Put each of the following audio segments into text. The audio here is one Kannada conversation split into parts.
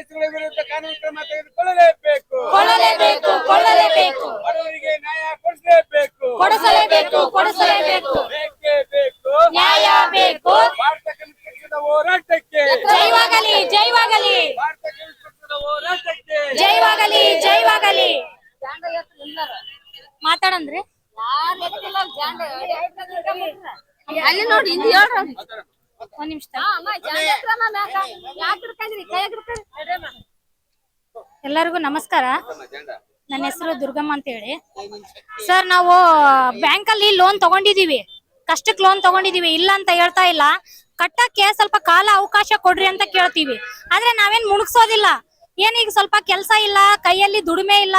ಆಮಿಷಗಳ ವಿರುದ್ಧ ಕಾನೂನು ಕ್ರಮ ತೆಗೆದುಕೊಳ್ಳಲೇಬೇಕು. ಕೊಡಲೇಬೇಕು ಕೊಡಲೇಬೇಕು. ಬಡವರಿಗೆ ನ್ಯಾಯ ಕೊಡಿಸಲೇಬೇಕು. ಕೊಡಿಸಲೇಬೇಕು ಕೊಡಿಸಲೇಬೇಕು. ಬೇಕು ನ್ಯಾಯ ಬೇಕು. ಭಾರತ ಕಮ್ಯುನಿಸ್ಟ್ ಹೋರಾಟಕ್ಕೆ. ಜೈವಾಗಲಿ ಜೈವಾಗಲಿ. ಭಾರತ ಕಮ್ಯುನಿಸ್ಟ್ ಹೋರಾಟಕ್ಕೆ. ಜೈವಾಗಲಿ ಜೈವಾಗಲಿ. ಮಾತಾಡಂದ್ರೆ? ಅಲ್ಲಿ ನೋಡಿ ಇಲ್ಲಿ ಹೇಳ್ರಿ. ಒಂದ್ ನಿಮಿಷ. ಎಲ್ಲರಿಗೂ ನಮಸ್ಕಾರ. ನನ್ನ ಹೆಸರು ದುರ್ಗಮ್ಮ ಅಂತ ಹೇಳಿ ಸರ್ ನಾವು ಬ್ಯಾಂಕ್ ಅಲ್ಲಿ ಲೋನ್ ತಗೊಂಡಿದೀವಿ. ಕಷ್ಟಕ್ ಲೋನ್ ತಗೊಂಡಿದೀವಿ. ಇಲ್ಲ ಅಂತ ಹೇಳ್ತಾ ಇಲ್ಲ. ಕಟ್ಟಕ್ಕೆ ಸ್ವಲ್ಪ ಕಾಲ ಅವಕಾಶ ಕೊಡ್ರಿ ಅಂತ ಕೇಳ್ತೀವಿ. ಆದ್ರೆ ನಾವೇನ್ ಮುಣಗ್ಸೋದಿಲ್ಲ. ಏನೀಗ ಸ್ವಲ್ಪ ಕೆಲ್ಸ ಇಲ್ಲ ಕೈಯಲ್ಲಿ ದುಡಿಮೆ ಇಲ್ಲ.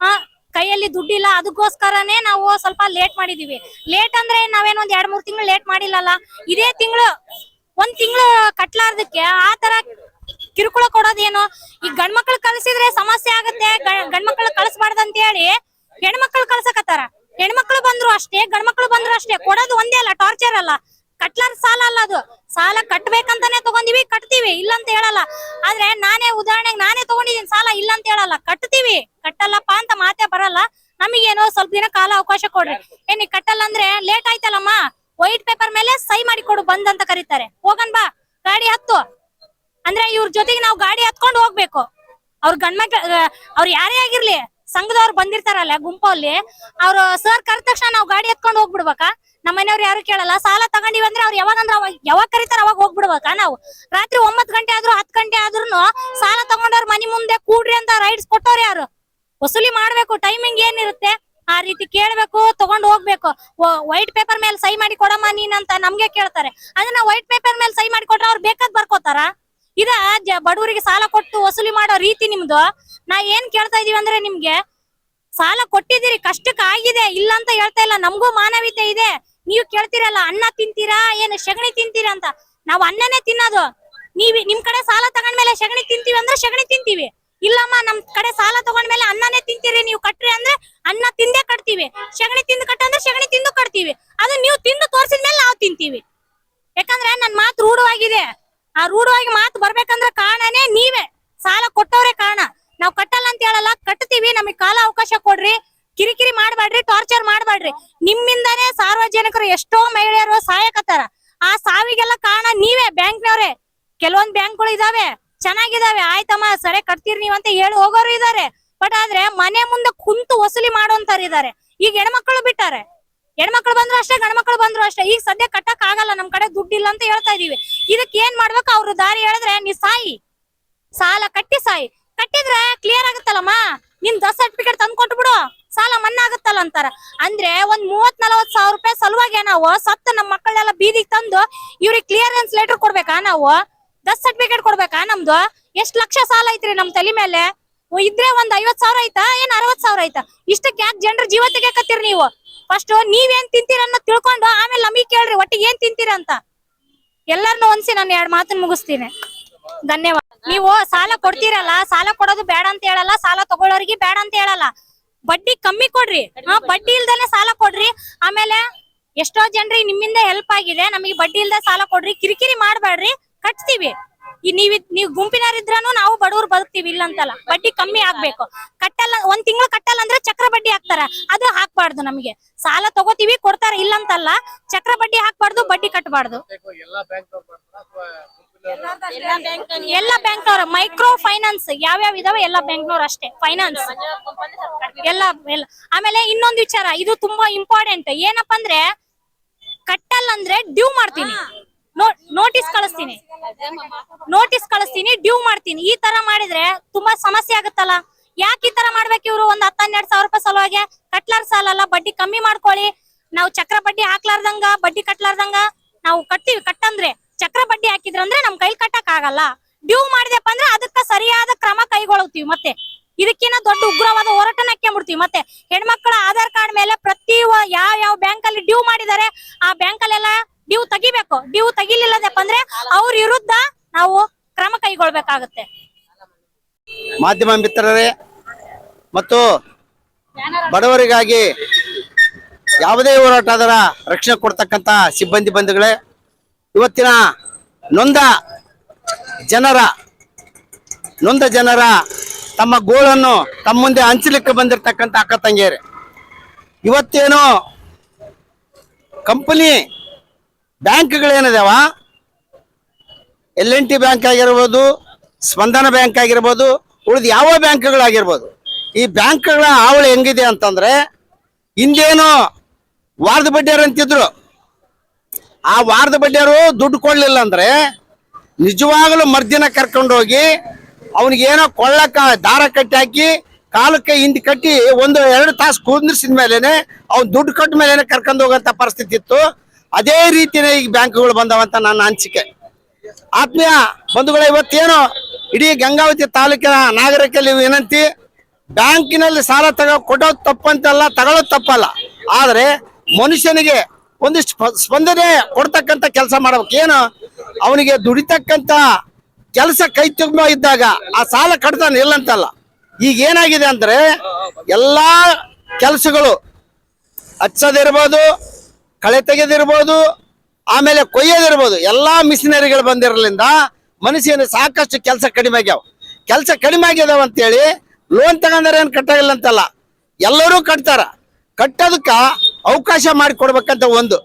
ಆ ಕೈಯಲ್ಲಿ ದುಡ್ಡಿಲ್ಲ, ಅದಕ್ಕೋಸ್ಕರನೇ ನಾವು ಸ್ವಲ್ಪ ಲೇಟ್ ಮಾಡಿದೀವಿ. ಲೇಟ್ ಅಂದ್ರೆ ನಾವೇನೋ ಒಂದ್ ಎರಡ್ ಮೂರ್ ತಿಂಗಳು ಲೇಟ್ ಮಾಡಿಲ್ಲಲ್ಲ? ಇದೇ ತಿಂಗಳು, ಒಂದ್ ತಿಂಗಳು ಕಟ್ಲಾರ್ದಕ್ಕೆ ಆ ತರ ಕಿರುಕುಳ ಕೊಡೋದೇನು? ಈ ಗಂಡ್ಮಕ್ಳು ಕಳ್ಸಿದ್ರೆ ಸಮಸ್ಯೆ ಆಗತ್ತೆ, ಗಂಡ್ ಗಂಡ್ಮಕ್ಳು ಕಳ್ಸಬಾರ್ದಂತ ಹೇಳಿ ಹೆಣ್ಮಕ್ಳು ಕಳ್ಸಕತ್ತಾರ. ಹೆಣ್ಮಕ್ಳು ಬಂದ್ರು ಅಷ್ಟೇ ಗಂಡ್ಮಕ್ಳು ಬಂದ್ರು ಅಷ್ಟೇ, ಕೊಡೋದು ಒಂದೇ ಅಲ್ಲ ಟಾರ್ಚರ್ ಅಲ್ಲ. ಕಟ್ಲಾರ ಸಾಲ ಅಲ್ಲ ಅದು. ಸಾಲ ಕಟ್ಬೇಕಂತಾನೆ ತಗೊಂಡಿವಿ, ಕಟ್ತೀವಿ ಇಲ್ಲ ಅಂತ ಹೇಳಲ್ಲ. ಆದ್ರೆ ನಾನೇ ಉದಾಹರಣೆಗೆ ನಾನೇ ತಗೊಂಡಿದ್ದೀನಿ ಸಾಲ ಇಲ್ಲ ಅಂತ ಹೇಳಲ್ಲ. ಕಟ್ತೀವಿ, ಕಟ್ಟಲ್ಲಪ್ಪ ಅಂತ ಮಾತೇ ಬರಲ್ಲ. ನಮಗೇನೋ ಸ್ವಲ್ಪ ದಿನ ಕಾಲ ಅವಕಾಶ ಕೊಡ್ರಿ. ಏನಿ ಕಟ್ಟಲ್ಲ ಅಂದ್ರೆ ಲೇಟ್ ಆಯ್ತಲ್ಲಮ್ಮ? ವೈಟ್ ಪೇಪರ್ ಮೇಲೆ ಸೈ ಮಾಡಿ ಕೊಡು, ಬಂದ್ ಅಂತ ಕರೀತಾರೆ. ಹೋಗನ್ ಬಾ, ಗಾಡಿ ಹತ್ತು. ಅಂದ್ರೆ ಇವ್ರ ಜೊತೆಗೆ ನಾವು ಗಾಡಿ ಹತ್ಕೊಂಡು ಹೋಗ್ಬೇಕು. ಅವ್ರ ಗಂಡ್ಮಕ್ಳ ಅವ್ರು ಯಾರೇ ಆಗಿರ್ಲಿ, ಸಂಘದವ್ರು ಬಂದಿರ್ತಾರಲ್ಲ ಗುಂಪಲ್ಲಿ, ಅವ್ರು ಸರ್ ಕರೆದ ತಕ್ಷಣ ನಾವು ಗಾಡಿ ಹತ್ಕೊಂಡು ಹೋಗ್ಬಿಡ್ಬೇಕಾ? ನಮ್ಮ ಮನೆಯವ್ರು ಯಾರು ಕೇಳಲ್ಲ. ಸಾಲ ತಗೊಂಡಿವಿ ಅಂದ್ರೆ ಅವ್ರು ಯಾವಾಗ ಅಂದ್ರೆ ಅವಾಗ ಯಾವಾಗ ಕರೀತಾರ ಅವಾಗ ಹೋಗ್ಬಿಡ್ಬೇಕಾ ನಾವು. ರಾತ್ರಿ ಒಂಬತ್ ಗಂಟೆ ಆದ್ರೂ ಹತ್ ಗಂಟೆ ಆದ್ರೂ ಸಾಲ ತಗೊಂಡವ್ರ ಮನೆ ಮುಂದೆ ಕೂಡ್ರಿ ಅಂತ ರೈಡ್ಸ್ ಕೊಟ್ಟವ್ರು ಯಾರು? ವಸೂಲಿ ಮಾಡ್ಬೇಕು ಟೈಮಿಂಗ್ ಏನಿರುತ್ತೆ? ಆ ರೀತಿ ಕೇಳ್ಬೇಕು, ತಗೊಂಡ್ ಹೋಗ್ಬೇಕು. ವೈಟ್ ಪೇಪರ್ ಮೇಲೆ ಸೈ ಮಾಡಿ ಕೊಡಮ್ಮ ನೀನ್ ಅಂತ ನಮ್ಗೆ ಕೇಳ್ತಾರೆ. ಅದನ್ನ ವೈಟ್ ಪೇಪರ್ ಮೇಲೆ ಸೈ ಮಾಡಿ ಕೊಟ್ರೆ ಅವ್ರು ಬೇಕಾದ್ ಬರ್ಕೋತಾರ? ಇದ ಬಡವರಿಗೆ ಸಾಲ ಕೊಟ್ಟು ವಸೂಲಿ ಮಾಡೋ ರೀತಿ ನಿಮ್ದು. ನಾ ಏನ್ ಕೇಳ್ತಾ ಇದೀವಿ ಅಂದ್ರೆ ನಿಮ್ಗೆ ಸಾಲ ಕೊಟ್ಟಿದ್ದೀರಿ ಕಷ್ಟಕ್ಕೆ ಆಗಿದೆ, ಇಲ್ಲ ಅಂತ ಹೇಳ್ತಾ ಇಲ್ಲ. ನಮಗೂ ಮಾನವೀಯತೆ ಇದೆ. ನೀವು ಕೇಳ್ತೀರಲ್ಲ, ಅನ್ನ ತಿಂತೀರಾ, ಏನು ಸಗಣಿ ತಿಂತೀರಾ ಅಂತ. ನಾವು ಅನ್ನನೇ ತಿನ್ನೋದು. ನೀವ್ ನಿಮ್ ಕಡೆ ಸಾಲ ತಗೊಂಡ್ಮೇಲೆ ಸಗಣಿ ತಿಂತೀವಿ ಅಂದ್ರೆ ಸಗಣಿ ತಿಂತೀವಿ. ಇಲ್ಲಮ್ಮ, ನಮ್ ಕಡೆ ಸಾಲ ತಗೊಂಡ್ಮೇಲೆ ಅನ್ನನೇ ತಿಂತೀರಿ, ನೀವು ಕಟ್ರಿ ಅಂದ್ರೆ ಅನ್ನ ತಿಂದೇ ಕಟ್ತೀವಿ. ಸಗಣಿ ತಿಂದು ಕಟ್ಟಂದ್ರೆ ಸಗಣಿ ತಿಂದು ಕಟ್ತೀವಿ. ಅದು ನೀವು ತಿಂದು ತೋರ್ಸಿದ್ಮೇಲೆ ನಾವು ತಿಂತೀವಿ. ಯಾಕಂದ್ರೆ ನನ್ ಮಾತು ರೂಢವಾಗಿದೆ. ಆ ರೂಢವಾಗಿ ಮಾತು ಬರ್ಬೇಕಂದ್ರೆ ಕಾರಣನೇ ನೀವೇ. ಸಾಲ ಕೊಟ್ಟವ್ರೆ ಕಾರಣ. ನಾವು ಕಟ್ಟಲ್ಲ ಅಂತ ಹೇಳಲ್ಲ, ಕಟ್ತೀವಿ, ನಮಗ್ ಕಾಲ ಅವಕಾಶ ಕೊಡ್ರಿ. ಕಿರಿಕಿರಿ ಮಾಡ್ಬೇಡ್ರಿ ಟಾರ್ಚರ್ ಮಾಡ್ಬೇಡ್ರಿ ನಿಮ್ಮಿಂದಾನೇ ಸಾರ್ವಜನಿಕರು ಎಷ್ಟೋ ಮಹಿಳೆಯರು ಸಾಯಕತ್ತಾರ ಆ ಸಾವಿಗೆಲ್ಲ ಕಾರಣ ನೀವೇ, ಬ್ಯಾಂಕ್ನವ್ರೆ. ಕೆಲವೊಂದ್ ಬ್ಯಾಂಕ್ಗಳು ಇದಾವೆ, ಚೆನ್ನಾಗಿದಾವೆ. ಆಯ್ತಮ್ಮ, ಸರಿ ಕಟ್ತೀರಿ ಅಂತ ಹೇಳಿ ಹೋಗೋರು ಇದಾರೆ. ಬಟ್ ಆದ್ರೆ ಮನೆ ಮುಂದೆ ಕುಂತು ವಸೂಲಿ ಮಾಡೋಂತಾರ ಇದಾರೆ. ಈಗ ಹೆಣ್ಮಕ್ಳು ಬಿಟ್ಟಾರೆ. ಹೆಣ್ಮಕ್ಳು ಬಂದ್ರು ಅಷ್ಟೇ, ಗಂಡ್ಮಕ್ಳು ಬಂದ್ರು ಅಷ್ಟೇ. ಈಗ ಸದ್ಯ ಕಟ್ಟಕ್ ಆಗಲ್ಲ, ನಮ್ ಕಡೆ ದುಡ್ಡಿಲ್ಲ ಅಂತ ಹೇಳ್ತಾ ಇದೀವಿ. ಇದಕ್ಕೆ ಏನ್ ಮಾಡ್ಬೇಕು? ಅವ್ರು ದಾರಿ ಹೇಳಿದ್ರೆ, ನೀ ಸಾಯಿ. ಸಾಲ ಕಟ್ಟಿ ಸಾಯಿ. ಕಟ್ಟಿದ್ರೆ ಕ್ಲಿಯರ್ ಆಗುತ್ತಲ್ಲಮ್ಮ? ನಿನ್ ದಸ್ ಸರ್ಟಿಫಿಕೇಟ್ ತಂದ್ ಕೊಟ್ಟು ಬಿಡು ಸಾಲ ಮನ್ನಾ ಆಗತ್ತಲ್ಲ ಅಂತಾರ. ಅಂದ್ರೆ ಒಂದ್ ಮೂವತ್ ನಲವತ್ ಸಾವಿರ ರೂಪಾಯಿ ಸಲುವಾಗಿ ನಾವು ಸತ್ತು ನಮ್ ಮಕ್ಕಳನ್ನೆಲ್ಲ ಬೀದಿಗೆ ತಂದು ಇವ್ರಿಗೆ ಕ್ಲಿಯರೆನ್ಸ್ ಲೆಟರ್ ಕೊಡ್ಬೇಕಾ ನಾವು? ದಸ್ ಸರ್ಟಿಫಿಕೇಟ್ ಕೊಡ್ಬೇಕಾ ನಮ್ದು? ಎಷ್ಟ್ ಲಕ್ಷ ಸಾಲ ಐತ್ರಿ ನಮ್ ತಲೆ ಮೇಲೆ? ಇದ್ರೆ ಒಂದ್ ಐವತ್ ಸಾವಿರ ಐತಾ ಏನ್ ಅರವತ್ ಸಾವಿರ ಐತಾ ಇಷ್ಟಕ್ಕೆ ಯಾಕೆ ಜನರ ಜೀವ ತೆಗಿಯಕತ್ತೀರಿ ನೀವು? ಫಸ್ಟ್ ನೀವೇನ್ ತಿಂತೀರ ಅನ್ನೋದ್ ತಿಳ್ಕೊಂಡು ಆಮೇಲೆ ನಮಗೆ ಕೇಳ್ರಿ ಒಟ್ಟಿಗೆ ಏನ್ ತಿಂತೀರ ಅಂತ. ಎಲ್ಲಾರ್ನು ಒಂದ್ಸಿ ನಾನು ಎರಡ್ ಮಾತನ್ನ ಮುಗಿಸ್ತೀನಿ. ಧನ್ಯವಾದ. ನೀವು ಸಾಲ ಕೊಡ್ತೀರಲ್ಲ, ಸಾಲ ಕೊಡೋದು ಬೇಡ ಅಂತ ಹೇಳಲ್ಲ, ಸಾಲ ತಗೊಳ್ಳೋರಿಗೆ ಬೇಡ ಅಂತ ಹೇಳಲ್ಲ. ಬಡ್ಡಿ ಕಮ್ಮಿ ಕೊಡ್ರಿ. ಹಾ ಬಡ್ಡಿ ಇಲ್ದಲೆ ಸಾಲ ಕೊಡ್ರಿ. ಆಮೇಲೆ ಎಷ್ಟೋ ಜನರಿಗೆ ನಿಮ್ಮಿಂದ ಹೆಲ್ಪ್ ಆಗಿದೆ. ನಮಗೆ ಬಡ್ಡಿ ಇಲ್ದ ಸಾಲ ಕೊಡ್ರಿ. ಕಿರಿಕಿರಿ ಮಾಡ್ಬೇಡ್ರಿ. ಕಟ್ತೀವಿ. ಈ ನೀವ್ ನೀವ್ ಗುಂಪಿನವರಿದ್ರನು ನಾವು ಬಡವ್ರು ಬದುಕ್ತಿವಿ ಇಲ್ಲ ಅಂತಲ್ಲ ಬಡ್ಡಿ ಕಮ್ಮಿ ಆಗ್ಬೇಕು. ಕಟ್ಟಲ್ಲ ಒಂದ್ ತಿಂಗಳು ಕಟ್ಟಲ್ಲ ಅಂದ್ರೆ ಚಕ್ರ ಬಡ್ಡಿ ಹಾಕ್ತಾರ. ಅದು ಹಾಕ್ಬಾರ್ದು ನಮಗೆ. ಸಾಲ ತಗೋತೀವಿ ಕೊಡ್ತಾರ ಇಲ್ಲ ಅಂತಲ್ಲ ಚಕ್ರ ಬಡ್ಡಿ ಹಾಕ್ಬಾರ್ದು ಬಡ್ಡಿ ಕಟ್ಟಬಾರ್ದು ಎಲ್ಲ ಬ್ಯಾಂಕ್ನವ್ರ. ಮೈಕ್ರೋ ಫೈನಾನ್ಸ್ ಯಾವ್ಯಾವ ಇದಾವೆ ಎಲ್ಲ ಬ್ಯಾಂಕ್ನವ್ರು ಅಷ್ಟೇ. ಫೈನಾನ್ಸ್. ಎಲ್ಲ ಎಲ್ಲ. ಆಮೇಲೆ ಇನ್ನೊಂದು ವಿಚಾರ. ಇದು ತುಂಬಾ ಇಂಪಾರ್ಟೆಂಟ್ ಏನಪ್ಪ ಅಂದ್ರೆ ಕಟ್ಟಲ್ ಅಂದ್ರೆ ಡ್ಯೂ ಮಾಡ್ತೀನಿ. ನೋಟಿಸ್ ಕಳಿಸ್ತೀನಿ. ನೋಟಿಸ್ ಕಳಿಸ್ತೀನಿ, ಡ್ಯೂ ಮಾಡ್ತೀನಿ. ಈ ತರ ಮಾಡಿದ್ರೆ ತುಂಬಾ ಸಮಸ್ಯೆ ಆಗುತ್ತಲ್ಲ? ಯಾಕೆ ಈ ತರ ಮಾಡ್ಬೇಕು ಇವ್ರು? ಒಂದ್ ಹತ್ತ ಸಾವಿರ ರೂಪಾಯಿ ಸಲುವಾಗಿ ಕಟ್ಲಾರ್ ಸಾಲ ಅಲ್ಲ ಬಡ್ಡಿ ಕಮ್ಮಿ ಮಾಡ್ಕೊಳ್ಳಿ. ನಾವು ಚಕ್ರ ಬಡ್ಡಿ ಹಾಕ್ಲಾರ್ದಂಗ, ಬಡ್ಡಿ ಕಟ್ಲಾರ್ದಂಗ ನಾವು ಕಟ್ತೀವಿ. ಕಟ್ಟಂದ್ರೆ ಚಕ್ರ ಬಡ್ಡಿ ಹಾಕಿದ್ರಂದ್ರೆ ನಮ್ ಕೈಲಿ ಕಟ್ಟಕ್ ಆಗಲ್ಲ. ಡ್ಯೂ ಮಾಡಿದೆಪ್ಪ ಅಂದ್ರೆ ಅದಕ್ಕ ಸರಿಯಾದ ಕ್ರಮ ಕೈಗೊಳ್ಳುತ್ತೀವಿ ಮತ್ತೆ. ಇದಕ್ಕಿಂತ ದೊಡ್ಡ ಉಗ್ರವಾದ ಹೋರಾಟನ ಬಿಡ್ತೀವಿ ಮತ್ತೆ. ಹೆಣ್ಮಕ್ಳ ಆಧಾರ್ ಕಾರ್ಡ್ ಮೇಲೆ ಪ್ರತಿ ಯಾವ ಯಾವ ಬ್ಯಾಂಕ್ ಅಲ್ಲಿ ಡ್ಯೂ ಮಾಡಿದ್ದಾರೆ ಆ ಬ್ಯಾಂಕ್ ಅಲ್ಲೆಲ್ಲ ಡ್ಯೂ ತೆಗಿಬೇಕು. ಡ್ಯೂ ತೆಗಿಲಿಲ್ಲದಪ್ಪ ಅಂದ್ರೆ ಅವ್ರ ವಿರುದ್ಧ ನಾವು ಕ್ರಮ ಕೈಗೊಳ್ಬೇಕಾಗುತ್ತೆ. ಮಾಧ್ಯಮ ಮಿತ್ರರೇ, ಮತ್ತು ಬಡವರಿಗಾಗಿ ಯಾವುದೇ ಹೋರಾಟ ಅದರ ರಕ್ಷಣೆ ಕೊಡ್ತಕ್ಕಂತ ಸಿಬ್ಬಂದಿ ಬಂಧುಗಳೇ ಇವತ್ತಿನ ನೊಂದ ಜನರ ನೊಂದ ಜನರ ತಮ್ಮ ಗೋಳನ್ನು ತಮ್ಮ ಮುಂದೆ ಹಂಚಲಿಕ್ಕೆ ಬಂದಿರತಕ್ಕಂಥ ಅಕ್ಕ ತಂಗಿಯರೇ. ಇವತ್ತೇನು ಕಂಪನಿ ಬ್ಯಾಂಕ್ಗಳೇನಿದಾವ? ಎಲ್ ಎನ್ ಟಿ ಬ್ಯಾಂಕ್ ಆಗಿರ್ಬೋದು, ಸ್ಪಂದನ ಬ್ಯಾಂಕ್ ಆಗಿರ್ಬೋದು, ಉಳಿದ ಯಾವ ಬ್ಯಾಂಕ್ಗಳಾಗಿರ್ಬೋದು, ಈ ಬ್ಯಾಂಕ್ಗಳ ಹಾವಳಿ ಹೆಂಗಿದೆ ಅಂತಂದ್ರೆ, ಹಿಂದೇನು ವಾರದ ಬಡ್ಡಿಯರು ಅಂತಿದ್ರು. ಆ ವಾರದ ಬಡ್ಡಿಯವರು ದುಡ್ಡು ಕೊಡ್ಲಿಲ್ಲ ಅಂದ್ರೆ ನಿಜವಾಗಲೂ ಮರ್ದಿನ ಕರ್ಕೊಂಡೋಗಿ ಅವನಿಗೆ ಏನೋ ಕೊಳ್ಳಕ್ಕ ದಾರ ಕಟ್ಟಿ ಹಾಕಿ ಕಾಲಕ್ಕೆ ಹಿಂದೆ ಕಟ್ಟಿ ಒಂದು ಎರಡು ತಾಸು ಕುಂದ್ರಿಸಿದ ಮೇಲೇನೆ ಅವ್ನು ದುಡ್ಡು ಕಟ್ಟ ಮೇಲೇನೆ ಕರ್ಕೊಂಡು ಹೋಗಂತ ಪರಿಸ್ಥಿತಿ ಇತ್ತು. ಅದೇ ರೀತಿನೇ ಈಗ ಬ್ಯಾಂಕ್ಗಳು ಬಂದವಂತ ನನ್ನ ಅನಿಸಿಕೆ. ಆತ್ಮೀಯ ಬಂಧುಗಳ, ಇವತ್ತೇನು ಇಡೀ ಗಂಗಾವತಿ ತಾಲೂಕಿನ ನಾಗರಿಕಲ್ಲಿ ವಿನಂತಿ ಬ್ಯಾಂಕಿನಲ್ಲಿ ಸಾಲ ತಗೋ ಕೊಡೋದು ತಪ್ಪಂತಲ್ಲ ತಗೊಳ್ಳೋದು ತಪ್ಪಲ್ಲ. ಆದರೆ ಮನುಷ್ಯನಿಗೆ ಒಂದಿಷ್ಟು ಸ್ಪಂದನೆ ಕೊಡ್ತಕ್ಕಂತ ಕೆಲಸ ಮಾಡ್ಬೇಕು. ಏನು? ಅವನಿಗೆ ದುಡಿತಕ್ಕಂತ ಕೆಲಸ ಕೈ ತುಂಬ ಇದ್ದಾಗ ಆ ಸಾಲ ಕಟ್ತಾನೆ ಇಲ್ಲಂತಲ್ಲ. ಈಗ ಏನಾಗಿದೆ ಅಂದ್ರೆ ಎಲ್ಲಾ ಕೆಲಸಗಳು ಹಚ್ಚೋದಿರ್ಬೋದು, ಕಳೆ ತೆಗೆದಿರ್ಬೋದು, ಆಮೇಲೆ ಕೊಯ್ಯೋದಿರ್ಬೋದು, ಎಲ್ಲಾ ಮಿಷಿನರಿಗಳು ಬಂದಿರಲಿಂದ ಮನುಷ್ಯನ ಸಾಕಷ್ಟು ಕೆಲಸ ಕಡಿಮೆ ಆಗ್ಯಾವ. ಕೆಲಸ ಕಡಿಮೆ ಆಗ್ಯದಾವ ಅಂತೇಳಿ ಲೋನ್ ತಗೊಂಡ್ರೆ ಏನು ಕಟ್ಟಾಗಿಲ್ಲ ಅಂತಲ್ಲ. ಎಲ್ಲರೂ ಕಟ್ತಾರ. ಕಟ್ಟೋದಕ್ಕ ಅವಕಾಶ ಮಾಡಿ ಕೊಡ್ಬೇಕಂತ ಒಂದು.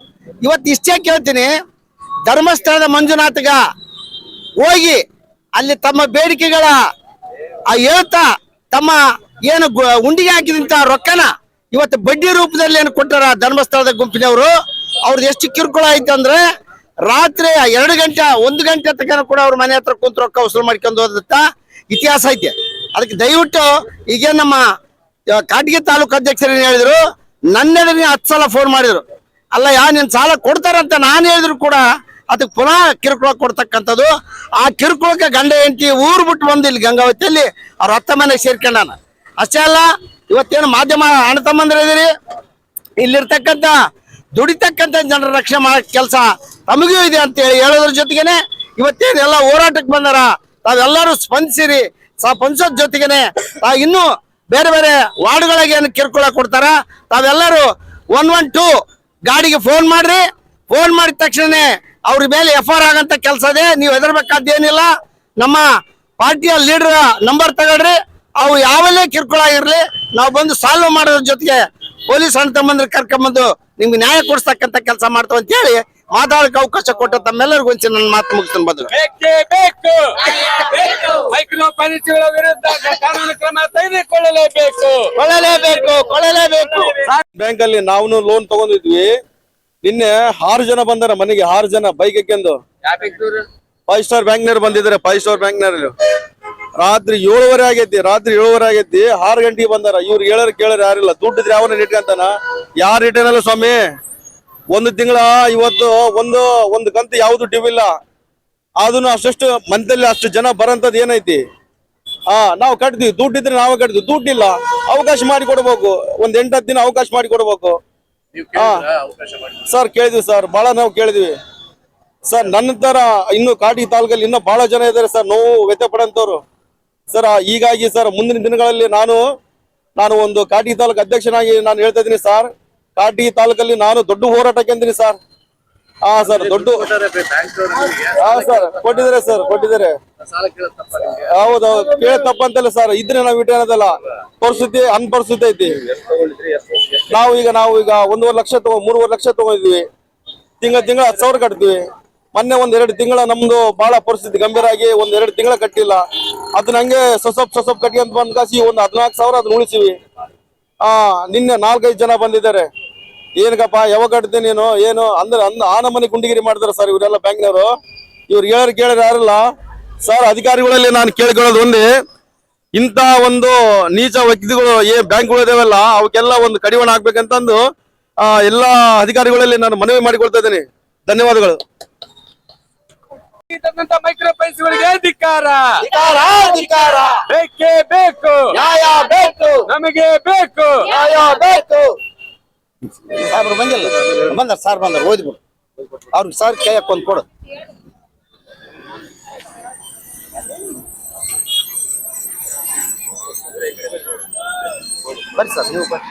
ಇವತ್ತು ಇಷ್ಟೇ ಕೇಳ್ತೀನಿ, ಧರ್ಮಸ್ಥಳದ ಮಂಜುನಾಥಗ ಹೋಗಿ ಅಲ್ಲಿ ತಮ್ಮ ಬೇಡಿಕೆಗಳ, ಆ ಹೇಳ್ತಾ ತಮ್ಮ ಏನು ಉಂಡಿಗೆ ಹಾಕಿದಂತ ರೊಕ್ಕನ ಇವತ್ತು ಬಡ್ಡಿ ರೂಪದಲ್ಲಿ ಏನು ಕೊಟ್ಟಾರ ಧರ್ಮಸ್ಥಳದ ಗುಂಪಿನವರು, ಅವ್ರದ್ದು ಎಷ್ಟು ಕಿರುಕುಳ ಐತೆ ಅಂದ್ರೆ ರಾತ್ರಿ ಎರಡು ಗಂಟೆ, ಒಂದು ಗಂಟೆ ತನಕ ಕೂಡ ಅವ್ರ ಮನೆ ಹತ್ರ ಕುಂತು ರೊಕ್ಕ ವಸೂಲು ಮಾಡ್ಕೊಂಡು ಹೋದಂತ ಇತಿಹಾಸ ಐತೆ. ಅದಕ್ಕೆ ದಯವಿಟ್ಟು ಈಗ ನಮ್ಮ ಕಾಟಗಿ ತಾಲೂಕು ಅಧ್ಯಕ್ಷರೇನು ಹೇಳಿದ್ರು ನನ್ನೆದುರು ಹತ್ತು ಸಲ ಫೋನ್ ಮಾಡಿದ್ರು. ಅಲ್ಲ, ಯಾ, ನಿನ್ ಸಾಲ ಕೊಡ್ತಾರಂತ ನಾನು ಹೇಳಿದ್ರು ಕೂಡ ಅದಕ್ಕೆ ಪುನಃ ಕಿರುಕುಳ ಕೊಡ್ತಕ್ಕಂಥದ್ದು. ಆ ಕಿರುಕುಳಕ್ಕೆ ಗಂಡ ಎಂಟಿ ಊರು ಬಿಟ್ಟು ಬಂದು ಇಲ್ಲಿ ಗಂಗಾವತಿಯಲ್ಲಿ ಅವ್ರ ಅತ್ತ ಮನೆಗೆ ಸೇರ್ಕೊಂಡಾನ ಅಷ್ಟೇ ಅಲ್ಲ, ಇವತ್ತೇನು ಮಾಧ್ಯಮ ಅಣ್ಣ ಇದೀರಿ? ಇಲ್ಲಿರ್ತಕ್ಕಂಥ, ದುಡಿತಕ್ಕಂಥ ಜನರ ರಕ್ಷಣೆ ಮಾಡೋ ಕೆಲಸ ತಮಗೂ ಇದೆ ಅಂತ ಹೇಳಿ ಹೇಳೋದ್ರ ಜೊತೆಗೇನೆ ಇವತ್ತೇನು ಎಲ್ಲ ಹೋರಾಟಕ್ಕೆ ಬಂದಾರ? ತಾವೆಲ್ಲರೂ ಸ್ಪಂದಿಸಿರಿ. ಸ್ಪಂದಿಸೋದ್ ಜೊತೆಗೇನೆ. ಇನ್ನೂ ಬೇರೆ ಬೇರೆ ವಾರ್ಡ್ಗಳಿಗೆ ಏನು ಕಿರುಕುಳ ಕೊಡ್ತಾರ, ತಾವೆಲ್ಲರೂ ಒನ್ ಒನ್ ಟೂ ಗಾಡಿಗೆ ಫೋನ್ ಮಾಡ್ರಿ. ಫೋನ್ ಮಾಡಿದ ತಕ್ಷಣನೇ ಅವ್ರ ಮೇಲೆ ಎಫ್ ಆರ್ ಆಗಂತ ಕೆಲಸ ಇದೆ, ನೀವು ಹೆದರ್ಬೇಕಾದ್ದೇನಿಲ್ಲ ನಮ್ಮ ಪಾರ್ಟಿಯ ಲೀಡರ್ ನಂಬರ್ ತಗೊಳ್ರಿ. ಅವು ಯಾವಲ್ಲೇ ಕಿರುಕುಳ ಆಗಿರ್ಲಿ ನಾವು ಬಂದು ಸಾಲ್ವ್ ಮಾಡೋದ್ರ ಜೊತೆಗೆ ಪೊಲೀಸ್ ಅಣ್ಣ ತಮ್ಮಂದ್ರೆ ಕರ್ಕೊಂಬಂದು ನಿಮ್ಗೆ ನ್ಯಾಯ ಕೊಡಿಸ್ತಕ್ಕಂಥ ಕೆಲಸ ಮಾಡ್ತಾವ ಅಂತ ಹೇಳಿ ಮಾತಾಡಕ್ಕೆ ಅವಕಾಶ ಕೊಟ್ಟ ತಮ್ಮೆಲ್ಲರಿಗೂ ಒಂದ್ಸಲ ನನ್ನ ಮಾತು ಮುಗಿಸ್ತಾನೆ ಬಂದ್ರು ಬೇಕೇ ಬೇಕು. ಮೈಕ್ರೋ ಫೈನಾನ್ಸ್ಗಳ ವಿರುದ್ಧ ಕಾನೂನು ಕ್ರಮ ತೆಗೆದುಕೊಳ್ಳಲೇಬೇಕು. ಕೊಳ್ಳಲೇಬೇಕು ಕೊಳ್ಳಲೇಬೇಕು ಬ್ಯಾಂಕ್ ಅಲ್ಲಿ ನಾವು ಲೋನ್ ತಗೊಂಡಿದ್ವಿ. ನಿನ್ನೆ ಆರು ಜನ ಬಂದಾರ ಮನೆಗೆ ಆರು ಜನ ಬೈಕ್ ಹಾಕೊಂಡು ಫೈವ್ ಸ್ಟಾರ್ ಬ್ಯಾಂಕ್ನವ್ರು ಬಂದಿದ್ದಾರೆ ಫೈವ್ ಸ್ಟಾರ್ ಬ್ಯಾಂಕ್ನವ್ರು. ರಾತ್ರಿ ಏಳುವರೆ ಆಗೈತಿ ರಾತ್ರಿ ಏಳುವರೆ ಆಗೈತಿ ಆರು ಗಂಟೆಗೆ ಬಂದಾರ. ಇವ್ರು ಹೇಳರ್ ಕೇಳರ್ ಯಾರಿಲ್ಲ. ದುಡ್ಡಿದ್ರೆ ಯಾವನ್ನ ಇಟ್ಕಂತಾನ ಯಾರು ಇಟ್ಟನಲ್ಲ ಸ್ವಾಮಿ? ಒಂದು ತಿಂಗಳ ಇವತ್ತು ಒಂದು ಒಂದು ಕಂತು ಯಾವುದು ಡ್ಯೂ ಇಲ್ಲ. ಅದನ್ನು ಅಷ್ಟು ಮಂತಲ್ಲಿ ಅಷ್ಟು ಜನ ಬರಂತದ್ ಏನೈತಿ? ಹಾ ನಾವು ಕಟ್ತೀವಿ. ದುಡ್ಡಿದ್ರೆ ನಾವೇ ಕಟ್ತೀವಿ. ದುಡ್ಡಿಲ್ಲ ಅವಕಾಶ ಮಾಡಿ ಕೊಡ್ಬೇಕು. ಒಂದ್ ಎಂಟು ಹತ್ತು ದಿನ ಅವಕಾಶ ಮಾಡಿ ಕೊಡ್ಬೇಕು. ಹಾ ಸರ್ ಕೇಳಿದ್ವಿ ಸರ್. ಬಹಳ ನಾವು ಕೇಳಿದ್ವಿ. ಸರ್ ನನ್ನ ತರ ಇನ್ನು ಕಾಟಿ ತಾಲೂಕಲ್ಲಿ ಇನ್ನೂ ಬಹಳ ಜನ ಇದ್ದಾರೆ ಸರ್. ನೋವು ವ್ಯತ್ಯ ಪಡಂತವ್ರು ಸರ್ ಹೀಗಾಗಿ ಸರ್ ಮುಂದಿನ ದಿನಗಳಲ್ಲಿ ನಾನು ನಾನು ಒಂದು ಕಾಟಿ ತಾಲೂಕು ಅಧ್ಯಕ್ಷನಾಗಿ ನಾನು ಹೇಳ್ತಾ ಇದ್ದೀನಿ ಸರ್. ಕಾಟಿ ತಾಲೂಕಲ್ಲಿ ನಾನು ದೊಡ್ಡ ಹೋರಾಟಕ್ಕೆ ಅಂದ್ರಿ ಸರ್ ಹಾ ಸರ್ ದೊಡ್ಡ ಹಾ ಸರ್ ಕೊಟ್ಟಿದ್ದಾರೆ ಸರ್ ಕೊಟ್ಟಿದ್ದಾರೆ. ಹೌದು ಕೇಳ ತಪ್ಪಂತಲ್ಲ ಸರ್ ಇದ್ರೆ ನಾವು ಇಟ್ಟೇನದಲ್ಲ ಪರಿಸ್ಥಿತಿ ಅನ್ಪರಿಸ್ಥಿತಿ ಐತಿ. ನಾವು ಈಗ ನಾವು ಈಗ ಒಂದೂವರೆ ಲಕ್ಷ ತಗೋ ಮೂರುವರೆ ಲಕ್ಷ ತಗೊಂಡಿದ್ವಿ. ತಿಂಗಳ ತಿಂಗಳ ಹತ್ತು ಸಾವಿರ ಕಟ್ತೀವಿ ಮೊನ್ನೆ ಒಂದ್ ಎರಡು ತಿಂಗಳ ನಮ್ದು ಬಹಳ ಪರಿಸ್ಥಿತಿ ಗಂಭೀರ ಆಗಿ ಒಂದ್ ಎರಡು ತಿಂಗಳ ಕಟ್ಟಿಲ್ಲ. ಅದನ್ನ ಹಂಗೆ ಸೊಸಪ್ ಸೊಸಪ್ ಕಟ್ಟಿ ಅಂತ ಬಂದ್ ಕಾಸಿ ಒಂದ್ ಹದಿನಾಲ್ಕು ಸಾವಿರ ಅದನ್ನ ಉಳಿಸಿವಿ. ಆ ನಿನ್ನೆ ನಾಲ್ಕೈದು ಜನ ಬಂದಿದ್ದಾರೆ. ಏನಕ್ಕಪ್ಪ ಯಾವಾಗ ಕಟ್ತೀನಿ ನೀನು? ಏನು? ಅಂದ್ರೆ ಅಂದ ಆ ನಮನೆ ಗುಂಡಿಗಿರಿ ಮಾಡ್ತಾರೆ ಸರ್ ಇವರೆಲ್ಲ ಬ್ಯಾಂಕ್ನವರು. ಇವ್ರು ಹೇಳಿ ಕೇಳಿದ್ರೆ ಯಾರಿಲ್ಲ. ಸರ್ ಅಧಿಕಾರಿಗಳಲ್ಲಿ ನಾನು ಕೇಳ್ಕೊಳ್ಳೋದು ಒಂದೇ. ಇಂತ ಒಂದು ನೀಚ ವ್ಯಕ್ತಿಗಳು ಏ ಬ್ಯಾಂಕ್ಗಳು ಇದಾವೆಲ್ಲ ಅವಕ್ಕೆಲ್ಲ ಒಂದು ಕಡಿವಾಣ ಹಾಕ್ಬೇಕಂತಂದು ಆ ಎಲ್ಲಾ ಅಧಿಕಾರಿಗಳಲ್ಲಿ ನಾನು ಮನವಿ ಮಾಡಿಕೊಳ್ತಾ ಇದ್ದೀನಿ. ಧನ್ಯವಾದಗಳು. ಮೈಕ್ರೋ ಧಿಕ್ಕಾರ ಬೇಕೇ ಬೇಕು. ನ್ಯಾಯ ಬೇಕು. ನಮಗೆ ಬೇಕು. ನ್ಯಾಯ ಬೇಕು. ಸಾಹೇಬ್ರು ಬಂದಿಲ್ಲ. ಬಂದಾರ ಸಾರ್ ಬಂದಾರ ಓದ್ಬಿಡು ಅವ್ರಿಗೆ ಸರ್ ಕೈಯಕ್ಕೆ ಒಂದು ಕೊಡು. ಬರ್ರಿ ಸರ್, ನೀವು ಬರ್ರಿ.